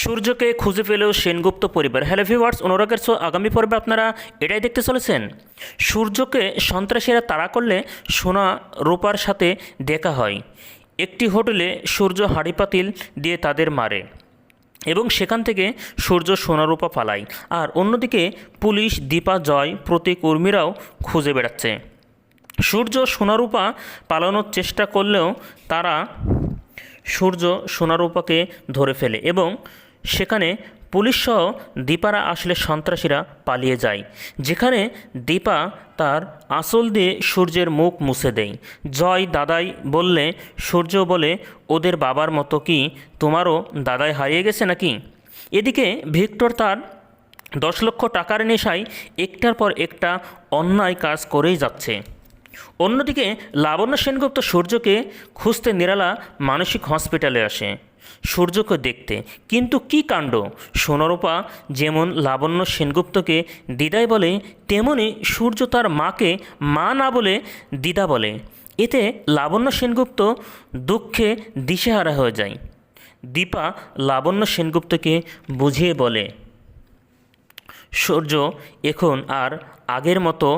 সূর্যকে খুঁজে পেলেও সেনগুপ্ত পরিবার। হ্যালো ভিউয়ার্স অনুরাগের শো আগামী পর্বে আপনারা এটাই দেখতে চলেছেন। সূর্যকে সন্ত্রাসীরা তাড়া করলে সোনা, রূপার সাথে দেখা হয়। একটি হোটেলে সূর্য হাঁড়ি পাতিল দিয়ে তাদের মারে এবং সেখান থেকে সূর্য সোনারূপা পালায়। আর অন্যদিকে পুলিশ, দীপা, জয়, প্রতীক, উর্মিরাও খুঁজে বেড়াচ্ছে। সূর্য সোনারূপা পালানোর চেষ্টা করলেও তারা সূর্য সোনারূপাকে ধরে ফেলে এবং সেখানে পুলিশসহ দীপারা আসলে সন্ত্রাসীরা পালিয়ে যায়। যেখানে দীপা তার আসল দিয়ে সূর্যের মুখ মুছে দেয়। জয় দাদাই বললে, সূর্য বলে, ওদের বাবার মতো কি তোমারও দাদাই হারিয়ে গেছে নাকি? এদিকে ভিক্টর তার দশ লক্ষ টাকার নেশায় একটার পর একটা অন্যায় কাজ করেই যাচ্ছে। অন্যদিকে লাবণ্য সেনগুপ্ত সূর্যকে খুঁজতে নিরালা মানসিক হসপিটালে আসে। সূর্যকে দেখতে কিন্তু কি কাণ্ড? সোনরূপা যেমন লাবণ্য সেনগুপ্তকে দিদাই বলে, তেমনি সূর্য তার মাকে মা না বলে দিদা বলে। এতে লাবণ্য সেনগুপ্ত দুঃখে দিশেহারা হয়ে যায়। দীপা লাবণ্য সেনগুপ্তকে বুঝিয়ে বলে, সূর্য এখন আর আগের মতো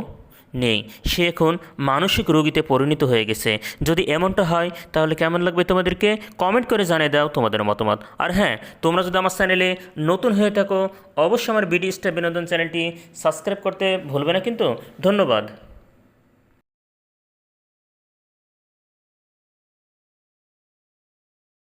নেই। সে এখন মানসিক রোগীতে পরিণত হয়ে গেছে। যদি এমনটা হয়, তাহলে কেমন লাগবে তোমাদেরকে? কমেন্ট করে জানিয়ে দাও তোমাদের মতামত। আর হ্যাঁ তোমরা যদি আমার চ্যানেলে নতুন হয়ে থাকো, অবশ্যই আমার বিডি স্টার বিনোদন চ্যানেলটি সাবস্ক্রাইব করতে ভুলবে না কিন্তু। ধন্যবাদ।